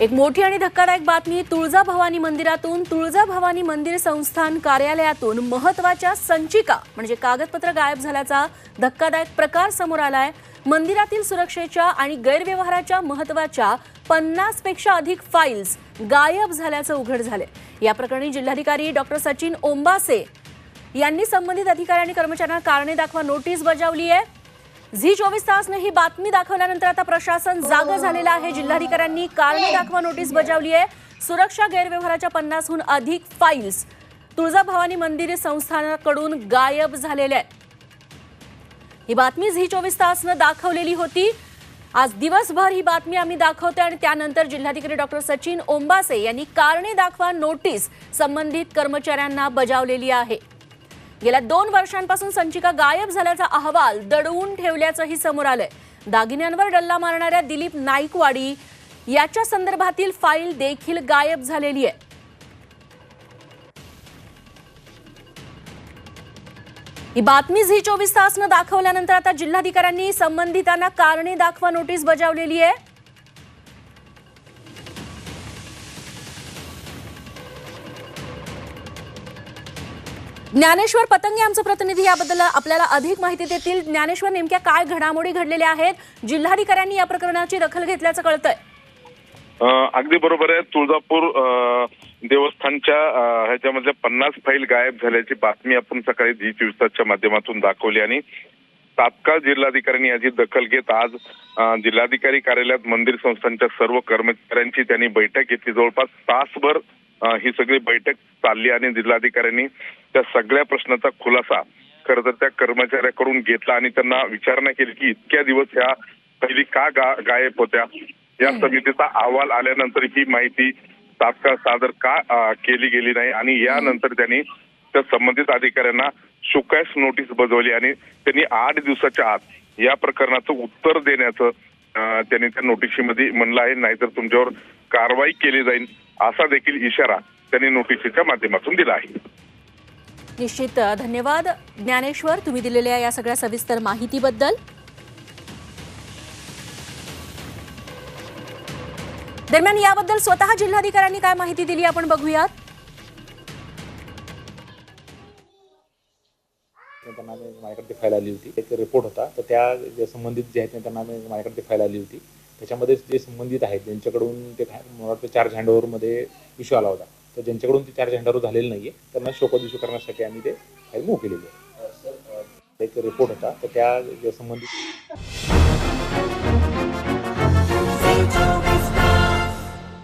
एक मोठी आणि धक्कादायक बातमी तुळजा भवानी मंदिरातून तुळजा भवानी मंदिर संस्थान कार्यालयातून महत्त्वाच्या संचिका म्हणजे कागदपत्र गायब झाल्याचा धक्कादायक प्रकार समोर आलाय. मंदिरातील सुरक्षेच्या आणि गैरव्यवहाराच्या महत्त्वाच्या पन्नासपेक्षा अधिक फाईल्स गायब झाल्याचं उघड झाले या प्रकरणी जिल्हाधिकारी डॉक्टर सचिन ओंबासे यांनी संबंधित अधिकारी आणि कर्मचाऱ्यांना कारणे दाखवा नोटीस बजावली आहे. झी चोवीस तासनं ही बातमी दाखवल्यानंतर आता प्रशासन जाग झालेलं आहे. जिल्हाधिकाऱ्यांनी कारणे दाखवा नोटीस बजावली आहे. सुरक्षा गैरव्यवहाराच्या पन्नासहून अधिक फाईल्स तुळजाभवानी मंदिर संस्थानाकडून गायब झालेल्या आहेत. ही बातमी झी चोवीस तासनं दाखवलेली होती. आज दिवसभर ही बातमी आम्ही दाखवतोय आणि त्यानंतर जिल्हाधिकारी डॉक्टर सचिन ओंबासे यांनी कारणे दाखवा नोटीस संबंधित कर्मचाऱ्यांना बजावलेली आहे. गेल्या दोन वर्षांपासून संचिका गायब झाल्याचा अहवाल दडवून ठेवल्याचंही समोर आलंय. दागिन्यांवर डल्ला मारणाऱ्या दिलीप नाईकवाडी याच्या संदर्भातील फाईल देखील गायब झालेली आहे. ही बातमी झी चोवीस तासनं दाखवल्यानंतर आता जिल्हाधिकाऱ्यांनी संबंधितांना कारणे दाखवा नोटीस बजावलेली आहे. ज्ञानेश्वर पतंगे आमचे प्रतिनिधी याबद्दल आपल्याला अधिक माहिती देतील. ज्ञानेश्वर नेमक्या काय घडामोडी घडलेल्या आहेत? जिल्हाधिकाऱ्यांनी या प्रकरणाची दखल घेतल्याचं कळतंय. अगदी बरोबर आहे. तुळजापूर देवस्थानच्या ह्याच्यामधल्या पन्नास फाईल गायब झाल्याची बातमी आपण सकाळी झी चोवीस माध्यमातून दाखवली आणि तात्काळ जिल्हाधिकाऱ्यांनी याची दखल घेत आज जिल्हाधिकारी कार्यालयात मंदिर संस्थांच्या सर्व कर्मचाऱ्यांची त्यांनी बैठक घेतली. जवळपास तासभर ही सगळी बैठक चालली आणि जिल्हाधिकाऱ्यांनी त्या सगळ्या प्रश्नाचा खुलासा खरं तर त्या कर्मचाऱ्याकडून घेतला आणि त्यांना विचारणा केली की इतक्या दिवस ह्या पहिली का गा गायब होत्या? या समितीचा अहवाल आल्यानंतर ही माहिती तात्काळ सादर का केली गेली नाही? आणि यानंतर त्यांनी त्या संबंधित अधिकाऱ्यांना शोकॅश नोटीस बजावली आणि त्यांनी आठ दिवसाच्या आत या प्रकरणाचं उत्तर देण्याचं त्यांनी त्या नोटिशीमध्ये म्हणलं आहे. नाहीतर तुमच्यावर कारवाई केली जाईल असा देखील इशारा त्यांनी नोटिशीच्या माध्यमातून दिला आहे. निश्चित धन्यवाद. ज्ञानेश्वर तुम्ही दिलेल्या या सगळ्या सविस्तर माहितीबद्दल. दरम्यान याबद्दल स्वतः जिल्हाधिकाऱ्यांनी काय माहिती दिली आपण बघूयात. त्यांना माझ्याकडे ती फाईल आली होती. एक रिपोर्ट होता. तर त्या जे संबंधित जे आहेत त्यांना माझ्याकडे ती फाईल आली होती. त्याच्यामध्ये जे संबंधित आहेत ज्यांच्याकडून ते मला वाटतं चार्ज हँडओव्हरमध्ये इश्यू आला होता. तर ज्यांच्याकडून ते चार हँडओव्हर झालेलं नाही आहे त्यांना शोकत इश्यू करण्यासाठी आम्ही ते फाईल मूव्ह केलेली आहे. एक रिपोर्ट होता तर त्या संबंधित